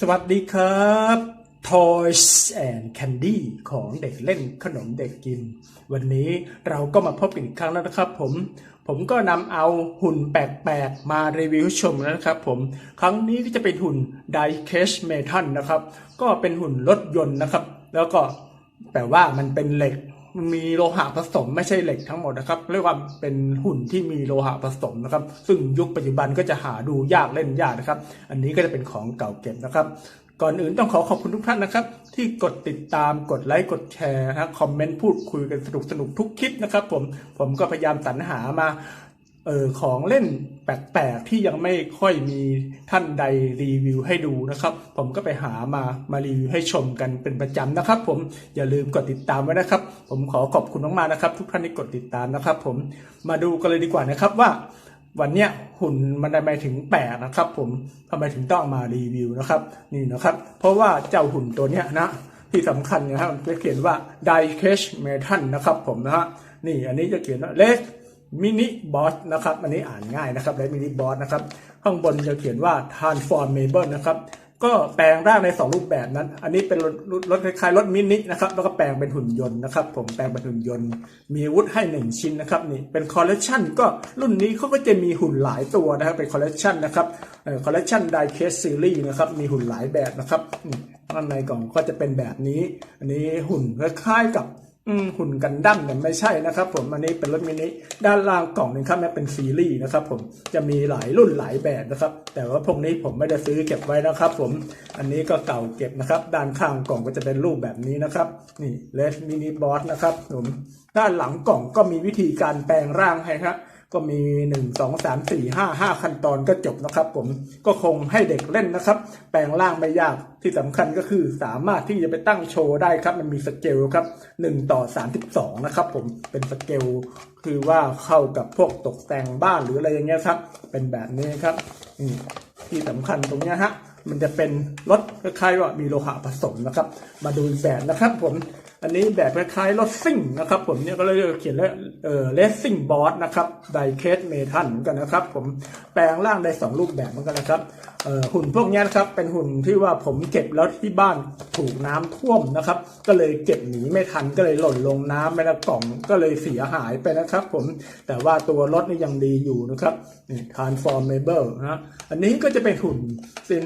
สวัสดีครับ Toys and Candy ของเด็กเล่นขนมเด็กกิน วันนี้เราก็มาพบกันอีกครั้งแล้วนะครับผม ผมก็นำเอาหุ่นแปลกๆ มารีวิวชมแล้วนะครับผม ครั้งนี้ก็จะเป็นหุ่น Die Case Metal นะครับ ก็เป็นหุ่นรถยนต์นะครับ แล้วก็แต่ว่ามันเป็นเหล็ก มีโลหะผสมไม่ใช่เหล็กทั้งหมดนะครับเรียกว่าเป็นหุ่นที่มีโลหะผสมนะครับ ซึ่งยุคปัจจุบันก็จะหาดูยากเล่นยากนะครับ อันนี้ก็จะเป็นของเก่าเก็บนะครับ ก่อนอื่นต้องขอขอบคุณทุกท่านนะครับ ที่กดติดตามกดไลค์กดแชร์นะคอมเมนต์พูดคุยกันสนุกสนุกทุกคลิปนะครับ ผมผมก็พยายามสรรหามา เออของเล่นแปลกๆที่ยังไม่ค่อยมีท่านใดรีวิวให้ดูนะครับ ผมก็ไปหามามารีวิวให้ชมกันเป็นประจำนะครับ ผมอย่าลืมกดติดตามไว้นะครับ ผมขอขอบคุณมากๆนะครับ ทุกท่านที่กดติดตามนะครับ ผมมาดูกันเลยดีกว่านะครับว่า วันเนี้ยหุ่นมันทำไมถึงแปลกนะครับ ผมทำไมถึงต้องมารีวิวนะครับ นี่นะครับ เพราะว่าเจ้าหุ่นตัวเนี้ยนะที่สำคัญนะครับจะเขียนว่า Die Cage Metal นะครับ ผมนะฮะนี่อันนี้จะเขียนว่า Let Mini Boss นะครับอันนี้อ่านง่ายนะครับ Let Mini Boss นะครับข้างบนจะเขียนว่า Transformable นะครับก็แปลงร่างใน 2 รูปแบบนั้น อันนี้เป็นรถรถคล้ายๆรถมินินะครับ แล้วก็แปลงเป็นหุ่นยนต์นะครับ ผมแปลงเป็นหุ่นยนต์ มีวุธให้ 1 ชิ้นนะครับนี่เป็นคอลเลกชันก็รุ่นนี้เขาก็จะมีหุ่นหลายตัวนะครับ เป็นคอลเลกชันนะครับคอลเลกชันไดเคสซีรีส์นะครับ มีหุ่นหลายแบบนะครับนี่ข้างในกล่องก็จะเป็นแบบนี้ อันนี้หุ่นคล้ายๆกับ หุ่นกันดั้มเนี่ยไม่ใช่นะครับผมอันนี้เป็นรถมินิด้านล่างกล่องนึงครับเนี่ยเป็นซีรีส์นะครับผมจะมีหลายรุ่นหลายแบบนะครับ แต่ว่าพวกนี้ผมไม่ได้ซื้อเก็บไว้นะครับ ผมอันนี้ก็เก่าเก็บนะครับ ด้านข้างกล่องก็จะเป็นรูปแบบนี้นะครับนี่เลสมินิบอสนะครับผมด้านหลังกล่องก็มีวิธีการแปลงร่างให้ครับ ก็มี 1 2 3 4 5 5 ขั้นตอนก็จบนะครับผมก็คงให้เด็กเล่นนะครับ แปลงร่างไม่ยากที่สำคัญก็คือสามารถที่จะไปตั้งโชว์ได้ครับ มันมีสเกลครับ 1 ต่อ 32 นะครับผมเป็นสเกลคือว่าเข้ากับพวกตกแต่งบ้านหรืออะไรอย่างเงี้ยครับ เป็นแบบนี้ครับที่สำคัญตรงเนี้ยฮะมันจะเป็นรถคล้ายๆว่ามีโลหะผสมนะครับ มาดูอีกแบบนะครับผม อันนี้แบบคล้ายๆรถซิ่งนะครับ ผมเนี่ยก็เลยเขียนแล้วเออเลสซิ่งบอสนะครับไดเคสเมทัลเหมือนกันนะครับ ผมแปลงร่างได้สองรูปแบบเหมือนกันนะครับเออหุ่นพวกนี้นะครับเป็นหุ่นที่ว่าผมเก็บแล้วที่บ้านถูกน้ำท่วมนะครับ ก็เลยเก็บหนีไม่ทันก็เลยหล่นลงน้ำไปแล้วกล่องก็เลยเสียหายไปนะครับ ผมแต่ว่าตัวรถนี่ยังดีอยู่นะครับนี่ transformable นะฮะอันนี้ก็จะเป็นหุ่น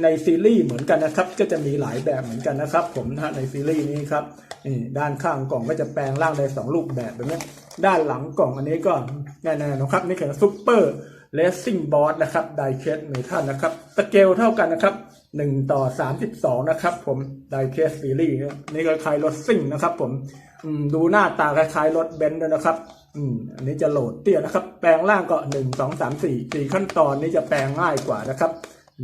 ในซีรีส์เหมือนกันนะครับ ก็จะมีหลายแบบเหมือนกันนะครับ ผมนะฮะในซีรีส์นี้ครับนี่ด้านข้างกล่องก็จะแปลงร่างได้สองรูปแบบแบบนี้ด้านหลังกล่องอันนี้ก็แน่ๆนะครับนี่คือซุปเปอร์เลสซิ่งบอสนะครับไดเคสเมทัลนะครับสเกลเท่ากันนะครับ1ต่อ32 นะครับ ผมไดเคสซีรีส์นี่ก็คล้ายรถซิ่งนะครับ ผมมดูหน้าตาคล้ายรถเบนซ์ด้วยนะครับอืมอันนี้จะโหลดเตี้ยนะครับ แปลงร่างก็1 2 3 4 4ขั้นตอนนี้จะแปลงง่ายกว่านะครับ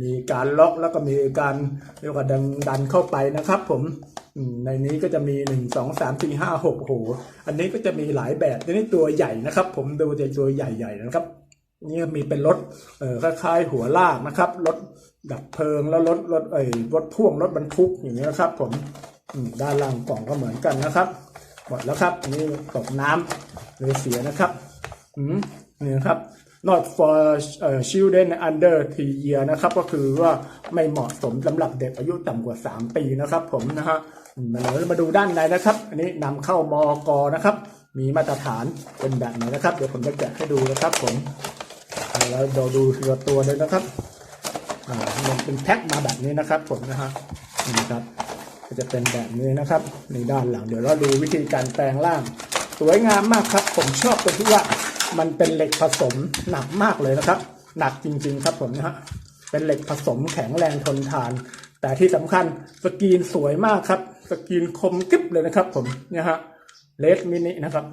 มีการล็อกแล้วก็มีการเรียกว่าดันดันเข้าไปนะครับ ผม ในนี้ก็จะมีหนึ่งสองสามสี่ห้าหกโห อันนี้ก็จะมีหลายแบบนนี้ตัวใหญ่นะครับ ผมดูจะตัวใหญ่ๆนะครับ นี่มีเป็นรถเอ่อคล้ายๆหัวลากนะครับรถดับเพลิงแล้วรถรถเอ่ยรถพ่วงรถบรรทุกอย่างนี้ยนะครับ ผมด้านล่างกล่องก็เหมือนกันนะครับหมดแล้วครับนี่ตกน้ำเลยเสียนะครับอืมนี่นะครับ not for children under 3 year นะครับ ก็คือว่าไม่เหมาะสมสำหรับเด็กอายุต่ำกว่า 3 ปีนะครับผมนะฮะ เรามาดูด้านในนะครับ อันนี้นำเข้ามอกนะครับ มีมาตรฐานเป็นแบบไหนนะครับ เดี๋ยวผมจะแกะให้ดูนะครับ ผมแล้วเราดูทีละตัวเลยนะครับอ่ามันเป็นแพ็คมาแบบนี้นะครับ ผมนะฮะนี่ครับก็จะเป็นแบบนี้นะครับในด้านหลัง เดี๋ยวเราดูวิธีการแปลงร่าง สวยงามมากครับ ผมชอบตรงที่ว่ามันเป็นเหล็กผสมหนักมากเลยนะครับ หนักจริง ๆ ครับผมนะฮะเป็นเหล็กผสมแข็งแรงทนทาน แต่ที่สำคัญสกรีนสวยมากครับ สกรีนคมกริบเลยนะครับผมเนี่ยฮะเลสมินินะครับ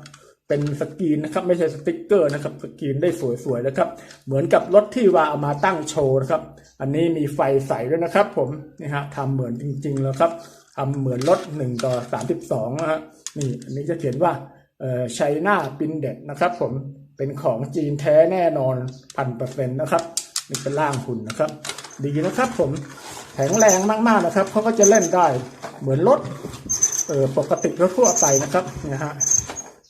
เป็นสกรีนนะครับไม่ใช่สติกเกอร์นะครับสกรีนได้สวยๆนะครับ เหมือนกับรถที่ว่าเอามาตั้งโชว์นะครับ อันนี้มีไฟใสด้วยนะครับ ผมนี่ฮะทำเหมือนจริงๆแล้วครับทำเหมือนรถหนึ่งต่อสามสิบสองนะฮะนี่อันนี้จะเขียนว่าเอ่อไชน่าปินเด็ดนะครับ ผมเป็นของจีนแท้แน่นอนพันเปอร์เซ็นต์นะครับนี่เป็นร่างหุ่นนะครับ ดีนะครับผม แข็งแรงมากๆนะครับเขาก็จะเล่นได้เหมือนรถเออปกติรถทั่วไปนะครับนะฮะ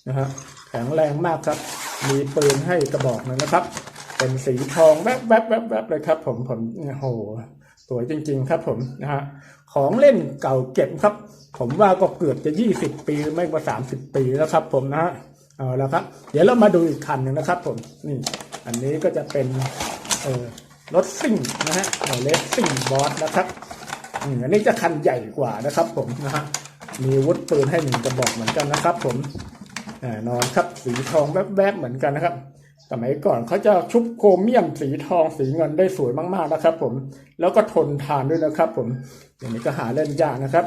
นะฮะแข็งแรงมากครับ มีปืนให้กระบอกนึงนะครับ เป็นสีทองแวบแวบแวบแวบเลยครับ ผมผมโอ้โหสวยจริง ๆ ครับผมนะฮะของเล่นเก่าเก็บครับ ผมว่าก็เกือบจะ20ปีไม่กว่า30ปีแล้วครับ ผมนะฮะเอาแล้วครับ เดี๋ยวเรามาดูอีกคันหนึ่งนะครับ ผมนี่ อันนี้ก็จะเป็นเออ รถซิ่งนะฮะเลสซิ่งบอสนะครับอืมอันนี้จะคันใหญ่กว่านะครับ ผมนะฮะมีอาวุธปืนให้หนึ่งกระบอกเหมือนกันนะครับ ผมแน่นอนครับสีทองแวบๆเหมือนกันนะครับ สมัยก่อนเขาจะชุบโครเมียมสีทองสีเงินได้สวยมากๆนะครับ ผมแล้วก็ทนทานด้วยนะครับ ผมอย่างนี้ก็หาเล่นยากนะครับ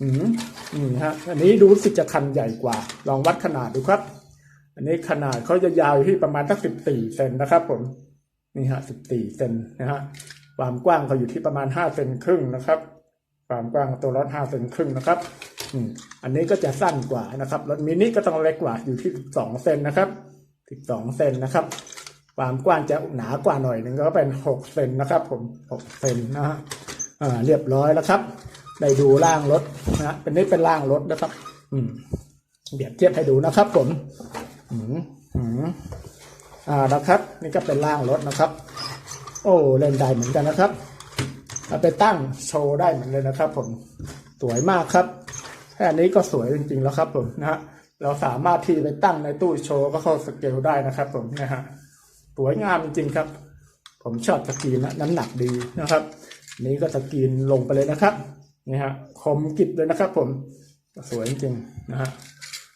อืมนี่ฮะอันนี้ดูสิจะคันใหญ่กว่า ลองวัดขนาดดูครับ อันนี้ขนาดเขาจะยาวอยู่ที่ประมาณสักสิบสี่เซนนะครับ ผม นี่ฮะสิบสี่เซนนะฮะความกว้างเขาอยู่ที่ประมาณห้าเซนครึ่งนะครับความกว้างตัวรถห้าเซนครึ่งนะครับอืมอันนี้ก็จะสั้นกว่านะครับรถมินิก็ต้องเล็กกว่าอยู่ที่สองเซนนะครับสิบสองเซนนะครับ ความกว้างจะหนากว่าหน่อยหนึ่งก็เป็นหกเซนนะครับ ผมหกเซนนะฮะอ่าเรียบร้อยแล้วครับ ได้ดูล่างรถนะฮะเป็นนี้เป็นล่างรถนะครับ อืมเปรียบเทียบให้ดูนะครับ ผม อืมอืม อ่านะครับ นี่ก็เป็นล่างรถนะครับ โอ้เล่นได้เหมือนกันนะครับเอาไปตั้งโชว์ได้เหมือนเลยนะครับ ผมสวยมากครับแค่นี้ก็สวยจริงๆแล้วครับ ผมนะฮะเราสามารถที่ไปตั้งในตู้โชว์ก็เข้าสเกลได้นะครับ ผมนะฮะสวยงามจริงๆครับ ผมชอบสกรีนนะน้ำหนักดีนะครับ นี้ก็สกรีนลงไปเลยนะครับนี่ฮะคมกริบเลยนะครับ ผมสวยจริงๆนะฮะ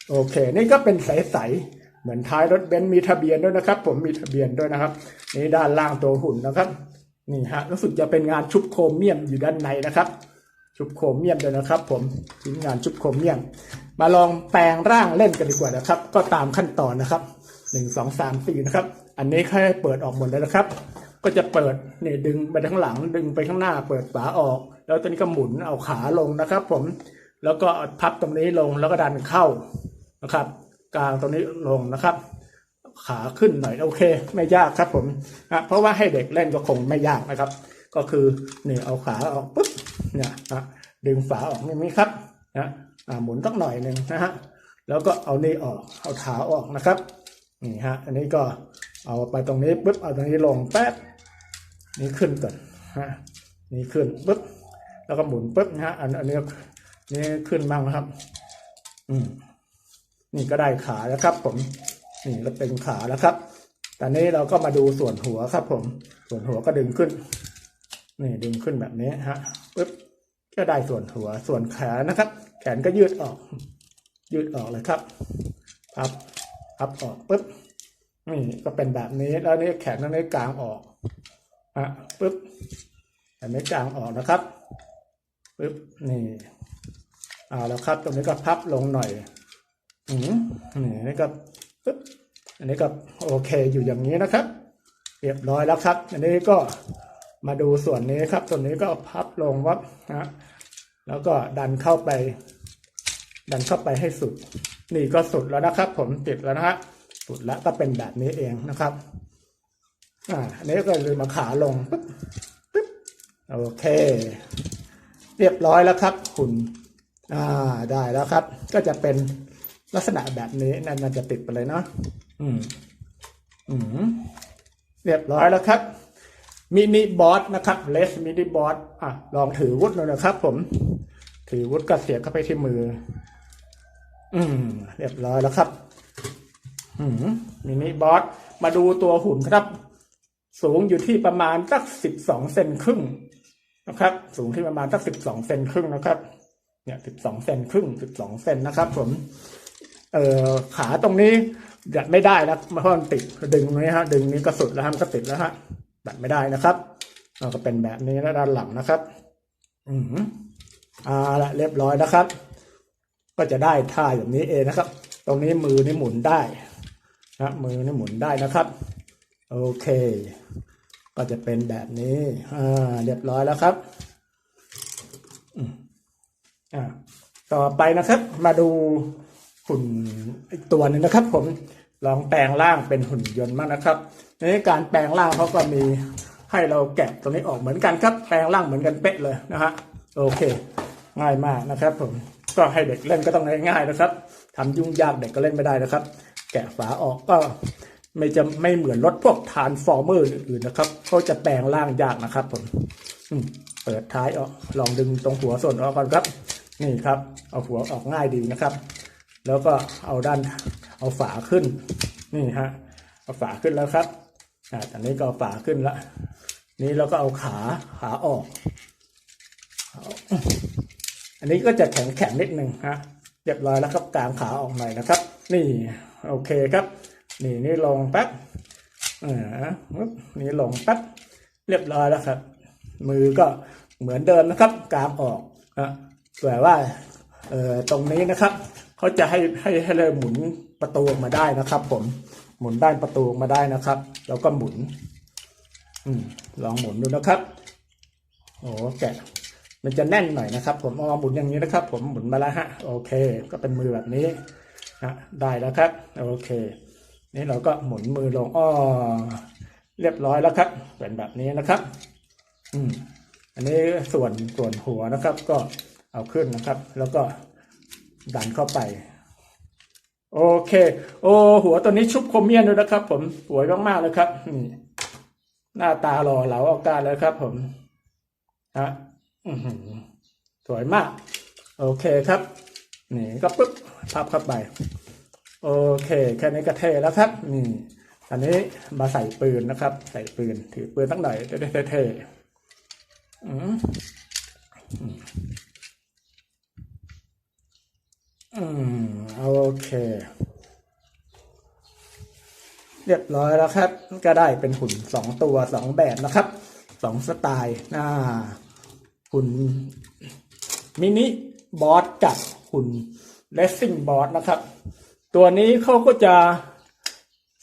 โอเค นี่ก็เป็นใสๆ เหมือนท้ายรถเบนซ์มีทะเบียนด้วยนะครับ ผมมีทะเบียนด้วยนะครับนี่ด้านล่างตัวหุ่นนะครับนี่ฮะรู้สึกจะเป็นงานชุบโครเมียมอยู่ด้านในนะครับ ชุบโครเมียมด้วยนะครับ ผมชิ้นงานชุบโครเมียม มาลองแปลงร่างเล่นกันดีกว่านะครับ ก็ตามขั้นตอนนะครับหนึ่งสองสามสี่นะครับ อันนี้ค่อยเปิดออกหมดเลยนะครับ ก็จะเปิดนี่ดึงไปข้างหลังดึงไปข้างหน้า เปิดฝาออก แล้วตอนนี้ก็หมุนเอาขาลงนะครับ ผมแล้วก็พับตรงนี้ลงแล้วก็ดันเข้านะครับ กลางตรงนี้ลงนะครับ ขาขึ้นหน่อยโอเค ไม่ยากครับผมนะเพราะว่าให้เด็กเล่นก็คงไม่ยากนะครับ ก็คือนี่เอาขาออกปุ๊บเนี่ยนะดึงฝาออกอย่างนี้ครับนะหมุนสักหน่อยหนึ่งนะฮะแล้วก็เอานี่ออกเอาขาออกนะครับนี่ฮะอันนี้ก็เอาไปตรงนี้ปุ๊บเอาตรงนี้ลงแป๊บนี่ขึ้นก่อนฮะนี่ขึ้นปุ๊บแล้วก็หมุนปุ๊บนะฮะอันอันนี้นี่ขึ้นบ้างนะครับ อืม นี่ก็ได้ขาแล้วครับ ผม นี่ก็เป็นขาแล้วครับ ตอนนี้เราก็มาดูส่วนหัวครับ ผม ส่วนหัวก็ดึงขึ้น นี่ดึงขึ้นแบบนี้ฮะปึ๊บก็ได้ส่วนหัว ส่วนแขนนะครับ แขนก็ยืดออก ยืดออกเลยครับพับพับออกปึ๊บนี่ก็เป็นแบบนี้แล้วนี่แขนตรงนี้กลางออกอะปึ๊บแขนนี้กลางออกนะครับปึ๊บนี่เอาแล้วครับ ตรงนี้ก็พับลงหน่อย อืมนี่อันนี้ก็ปึ๊บอันนี้ก็โอเคอยู่อย่างนี้นะครับ เรียบร้อยแล้วครับ อันนี้ก็มาดูส่วนนี้ครับ ส่วนนี้ก็พับลงวับนะแล้วก็ดันเข้าไป ดันเข้าไปให้สุด นี่ก็สุดแล้วนะครับ ผมติดแล้วนะฮะสุดแล้วก็เป็นแบบนี้เองนะครับ อ่า อันนี้ก็เลยมาขาลงปึ๊บปึ๊บโอเค เรียบร้อยแล้วครับ คุณ อ่าได้แล้วครับ ก็จะเป็น ลักษณะแบบนี้นั่นน่าจะติดไปเลยเนาะอืม อืม เรียบร้อยแล้วครับมินิบอสนะครับเลสมินิบอสอะ ลองถือวุฒิหน่อยนะครับ ผม ถือวุฒิก็เสียบเข้าไปที่มือ อืม เรียบร้อยแล้วครับ อืมมินิบอสมาดูตัวหุ่นครับ สูงอยู่ที่ประมาณสักสิบสองเซนครึ่งนะครับ สูงที่ประมาณสักสิบสองเซนครึ่งนะครับ เนี่ยสิบสองเซนครึ่งสิบสองเซนนะครับ ผม เออขาตรงนี้ดัดไม่ได้นะเพราะมันติดดึงนี้ฮะดึงนี้ก็สุดแล้วฮะมันก็ติดแล้วฮะดัดไม่ได้นะครับเราก็เป็นแบบนี้แล้วด้านหลังนะครับ อืมอ่าละเรียบร้อยนะครับ ก็จะได้ท่าอย่างนี้เองนะครับ ตรงนี้มือนี่หมุนได้นะมือนี่หมุนได้นะครับ โอเค ก็จะเป็นแบบนี้อ่าเรียบร้อยแล้วครับอ่าต่อไปนะครับ มาดู หุ่นอีกตัวหนึงนะครับ ผมลองแปลงร่างเป็นหุ่นยนต์มากนะครับในการแปลงร่างเขาก็มีให้เราแกะตรงนี้ออกเหมือนกันครับ แปลงร่างเหมือนกันเป๊ะเลยนะฮะโอเค ง่ายมากนะครับ ผมก็ให้เด็กเล่นก็ต้องง่ายๆนะครับทำยุ่งยากเด็กก็เล่นไม่ได้นะครับ แกะฝาออกก็ไม่จะไม่เหมือนรถพวกทานฟอร์เมอร์อื่นๆนะครับเขาจะแปลงร่างยากนะครับผมเปิดท้ายออกลองดึงตรงหัวส่วนออกก่อนครับ นี่ครับ เอาหัวออกง่ายดีนะครับ แล้วก็เอาด้านเอาฝาขึ้นนี่ฮะเอาฝาขึ้นแล้วครับอ่าตอนนี้ก็ฝาขึ้นละนี่เราก็เอาขาขาออก อันนี้ก็จะแข็งแข็งๆนิดหนึ่งฮะเรียบร้อยแล้วครับกางขาออกหน่อยนะครับ นี่โอเคครับ นี่นี่ลงแป๊บอ่าปึ๊บนี่ลงแป๊บเรียบร้อยแล้วครับ มือก็เหมือนเดิมนะครับกางออกนะแต่ว่าเอ่อตรงนี้นะครับ เขาจะให้ให้ให้เราหมุนประตูออกมาได้นะครับ ผมหมุนด้านประตูออกมาได้นะครับ แล้วก็หมุน อืมลองหมุนดูนะครับโอ้แกะมันจะแน่นหน่อยนะครับ ผมเอามาหมุนอย่างนี้นะครับ ผมหมุนมาแล้วฮะโอเค ก็เป็นมือแบบนี้นะได้แล้วครับ โอเค นี่เราก็หมุนมือลงอ้อเรียบร้อยแล้วครับ เป็นแบบนี้นะครับ อืมอันนี้ส่วนส่วนหัวนะครับ ก็เอาขึ้นนะครับ แล้วก็ ดันเข้าไป โอเค โอ้หัวตัวนี้ชุบโครเมียนด้วยนะครับ ผมสวยมากๆเลยครับนี่หน้าตาหล่อเหลาออกการเลยครับ ผมฮะสวยมาก โอเคครับ นี่ก็ปุ๊บพับเข้าไป โอเค แค่นี้ก็เท่แล้วครับ นี่อันนี้มาใส่ปืนนะครับ ใส่ปืน ถือปืนตั้งหน่อยจะได้เท่ๆ อืมโอเค เรียบร้อยแล้วครับ ก็ได้เป็นหุ่นสองตัวสองแบบนะครับสองสไตล์น่าหุ่นมินิบอสกับหุ่นเลสซิ่งบอสนะครับ ตัวนี้เขาก็จะ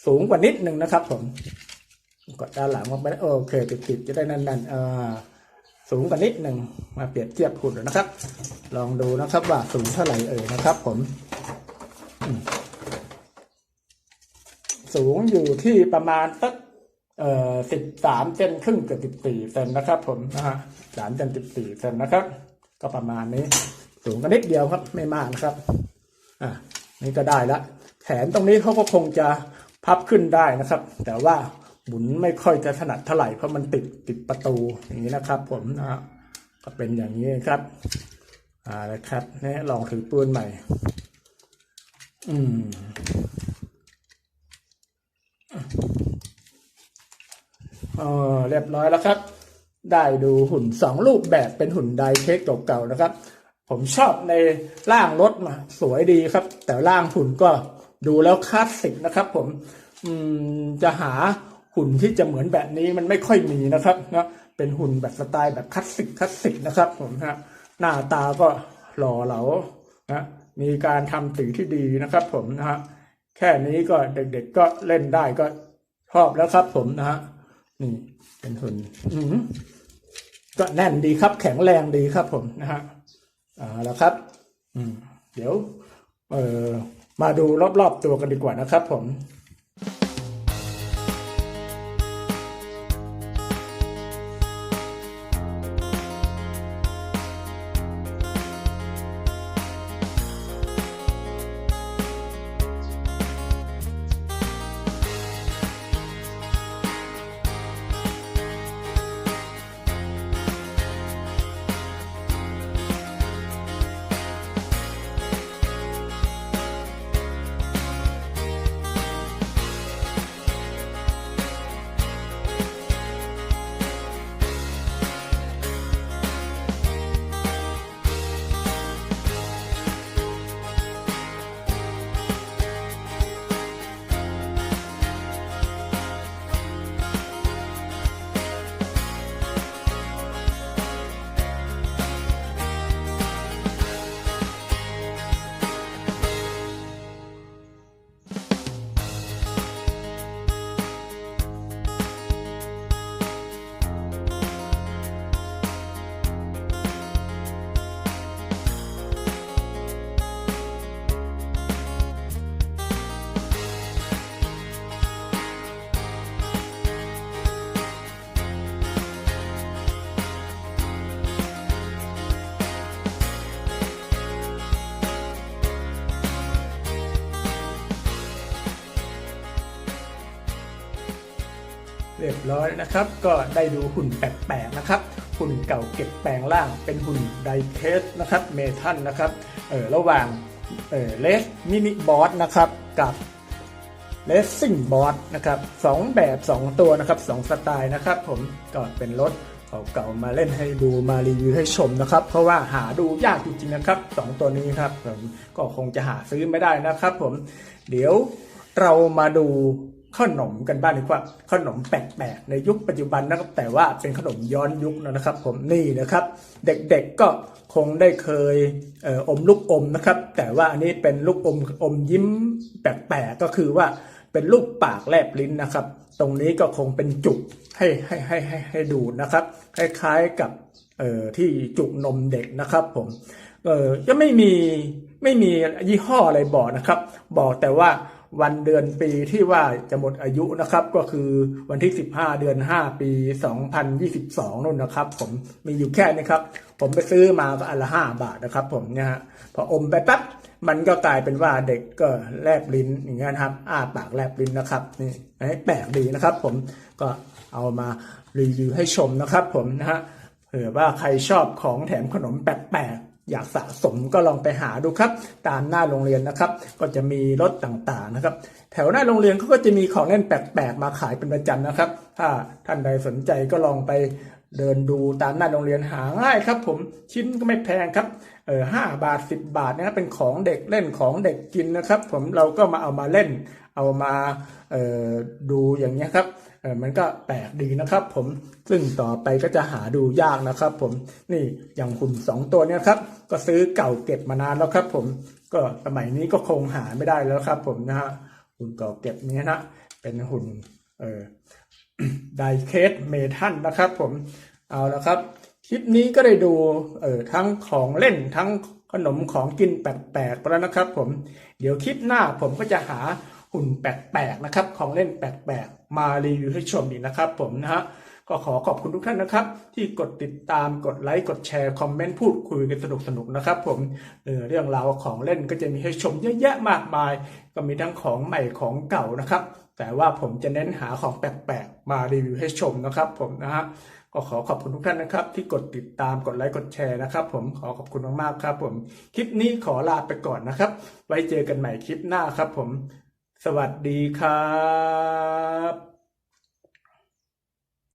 สูงกว่านิดหนึ่งนะครับผม กดด้านหลังมาไปโอเคติดๆจะได้นั่นๆเออ สูงกว่านิดหนึ่งมาเปรียบเทียบหุ่นนะครับ ลองดูนะครับว่าสูงเท่าไหร่เอ่ยนะครับ ผม สูงอยู่ที่ประมาณสักเอ่อสิบสามเซนครึ่งเกือบสิบสี่เซนนะครับ ผมนะฮะสามเซนสิบสี่เซนนะครับ ก็ประมาณนี้ สูงกันนิดเดียวครับ ไม่มากนะครับ อะนี่ก็ได้ละแขนตรงนี้เขาก็คงจะพับขึ้นได้นะครับ แต่ว่า หมุนไม่ค่อยจะถนัดเท่าไหร่เพราะมันติดติดประตูอย่างนี้นะครับ ผมนะฮะก็เป็นอย่างนี้ครับอ่าแล้วครับนี่ลองถือปืนใหม่ อืมเออเรียบร้อยแล้วครับ ได้ดูหุ่นสองรูปแบบเป็นหุ่นไดเทคเก่าๆนะครับ ผมชอบในร่างรถมาสวยดีครับ แต่ร่างหุ่นก็ดูแล้วคลาสสิกนะครับ ผม อืมจะหา หุ่นที่จะเหมือนแบบนี้มันไม่ค่อยมีนะครับนะเป็นหุ่นแบบสไตล์แบบคลาสสิกคลาสสิกนะครับผมฮะหน้าตาก็หล่อเหลานะมีการทำสีที่ดีนะครับ ผมนะฮะแค่นี้ก็เด็กๆก็เล่นได้ก็ชอบแล้วครับ ผมนะฮะนี่เป็นหุ่นอืมก็แน่นดีครับแข็งแรงดีครับ ผมนะฮะอ่าแล้วครับ อืม เดี๋ยว เอ่อมาดูรอบๆตัวกันดีกว่านะครับ ผม ร้อยนะครับ ก็ได้ดูหุ่นแปลกๆนะครับหุ่นเก่าเก็บแปลงร่างเป็นหุ่นไดเคสนะครับเมทัลนะครับเออระหว่างเออเลสมินิบอสนะครับกับเลสซิ่งบอสนะครับสองแบบสองตัวนะครับสองสไตล์นะครับ ผมก็เป็นรถเก่าๆมาเล่นให้ดูมารีวิวให้ชมนะครับ เพราะว่าหาดูยากจริงๆนะครับสองตัวนี้ครับผมก็คงจะหาซื้อไม่ได้นะครับ ผมเดี๋ยวเรามาดู ขนมกันบ้างดีกว่าขนมแปลกๆในยุคปัจจุบันนะครับแต่ว่าเป็นขนมย้อนยุคนะครับ ผมนี่นะครับ เด็กๆก็คงได้เคยเอออมลูกอมนะครับ แต่ว่าอันนี้เป็นลูกอมอมยิ้มแปลกๆก็คือว่าเป็นลูกปากแลบลิ้นนะครับ ตรงนี้ก็คงเป็นจุกให้ให้ให้ให้ให้ดูนะครับ คล้ายๆกับเอ่อที่จุกนมเด็กนะครับ ผมเออก็ไม่มีไม่มียี่ห้ออะไรบอกนะครับ บอกแต่ว่า วันเดือนปีที่ว่าจะหมดอายุนะครับ ก็คือวันที่ 15 เดือน 5 ปี 2022นู่นนะครับ ผมมีอยู่แค่นี้ครับ ผมไปซื้อมาก็อันละ5บาทนะครับ ผมเนี่ยฮะพออมไปปั๊บมันก็กลายเป็นว่าเด็กก็แลบลิ้นอย่างเงี้ยครับ อ้าปากแลบลิ้นนะครับนี่อันนี้แปลกดีนะครับ ผมก็เอามารีวิวให้ชมนะครับ ผมนะฮะเผื่อว่าใครชอบของแถมขนมแปลกๆ อยากสะสมก็ลองไปหาดูครับ ตามหน้าโรงเรียนนะครับ ก็จะมีรถต่างๆนะครับ แถวหน้าโรงเรียนเขาก็จะมีของเล่นแปลกๆมาขายเป็นประจำนะครับ ถ้าท่านใดสนใจก็ลองไปเดินดูตามหน้าโรงเรียนหาง่ายครับ ผมชิ้นก็ไม่แพงครับ ออห้าบาทสิบบาทนะครับเป็นของเด็กเล่นของเด็กกินนะครับ ผมเราก็มาเอามาเล่น เอามาเออดูอย่างเงี้ยครับเออมันก็แปลกดีนะครับ ผมซึ่งต่อไปก็จะหาดูยากนะครับ ผมนี่อย่างหุ่นสองตัวเนี้ยครับ ก็ซื้อเก่าเก็บมานานแล้วครับ ผมก็สมัยนี้ก็คงหาไม่ได้แล้วครับ ผมนะฮะหุ่นเก่าเก็บเนี้ยนะเป็นหุ่นเออไดเคสเมทัลนะครับ ผมเอาละครับ คลิปนี้ก็ได้ดูเออทั้งของเล่นทั้งขนมของกินแปลกๆไปแล้วนะครับ ผมเดี๋ยวคลิปหน้าผมก็จะหาหุ่นแปลกๆนะครับ ของเล่นแปลกๆมารีวิวให้ชมอีนะครับ ผมนะฮะก็ขอขอบคุณทุกท่านนะครับ ที่กดติดตามกดไลค์กดแชร์คอมเมนต์พูดคุยกันสนุกๆนะครับ ผมเออเรื่องราวของเล่นก็จะมีให้ชมเยอะแยะมากมาย ก็มีทั้งของใหม่ของเก่านะครับ แต่ว่าผมจะเน้นหาของแปลกๆมารีวิวให้ชมนะครับ ผมนะฮะ ก็ขอขอบคุณทุกท่านนะครับ ที่กดติดตามกดไลค์กดแชร์นะครับ ผมขอขอบคุณมากๆครับ ผมคลิปนี้ขอลาไปก่อนนะครับ ไว้เจอกันใหม่คลิปหน้าครับ ผม สวัสดีครับ